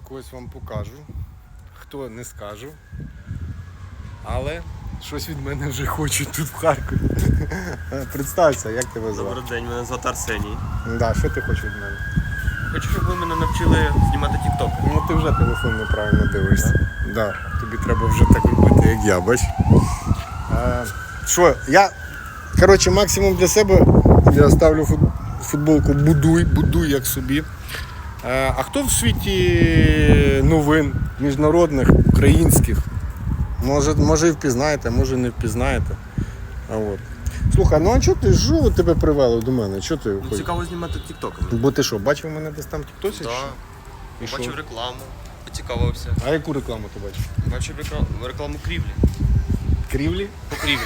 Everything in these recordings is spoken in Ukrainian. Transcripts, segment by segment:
Когось вам покажу, хто не скажу. Але щось від мене вже хочуть тут в Харкові. Представся, як тебе звати? Добрий день, мене звати Арсеній. Да, що ти хочеш від мене? Хочу, щоб ви мене навчили знімати TikTok. Ну ти вже телефон неправильно дивишся. Да, тобі треба вже так робити, як я, бач. Що, я, коротше, максимум для себе я ставлю футболку будуй, будуй як собі. Е, А хто в світі новин міжнародних, українських? Може, може і впізнаєте, може не впізнаєте. А от. Слухай, ну а чого ти що тебе привело до мене? Чого ти Ну, цікаво знімати тіктоками. Бо ти що, бачив мене десь там в тіктоці? Так. Що? Бачив рекламу, поцікавився. А яку рекламу ти бачиш? Бачив рекламу, рекламу крівлі. Крівлі? По крівлі.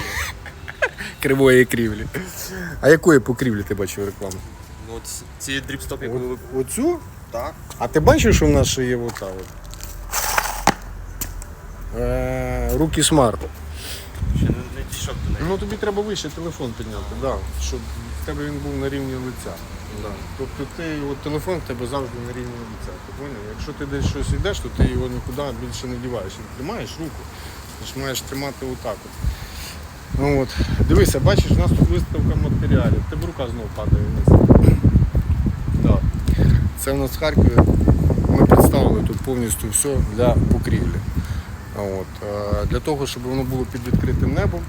Кривої крівлі. А якої покрівлі ти бачив рекламу? Ну, от ці дріпстоп, яку ви... Оцю? Так. А ти бачиш, що в нас ще є ота от? Е, руки смарт. Ще не, не дійшов до неї. Ну тобі треба вище телефон підняти, да, щоб в тебе він був на рівні лиця. Да. Тобто ти от телефон в тебе завжди на рівні лиця. Ти поняв? Якщо ти десь щось йдеш, то ти його нікуди більше не діваєш. Тримаєш руку, ти ж маєш тримати отак. От. Ну от. Дивися, бачиш, у нас тут виставка матеріалів. Тебе рука знову падає вниз. Це в нас в Харкові. Ми представили тут повністю все для покрівлі. От. Для того, щоб воно було під відкритим небом,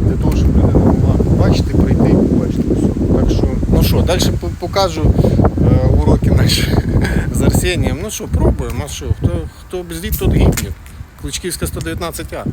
для того, щоб людина могла побачити, прийти і побачити все. Так що, ну що, далі покажу е, уроки наші з Арсенієм. Ну що, пробуємо, а що, хто, хто без дід, тот гідник. Кличківська 119А.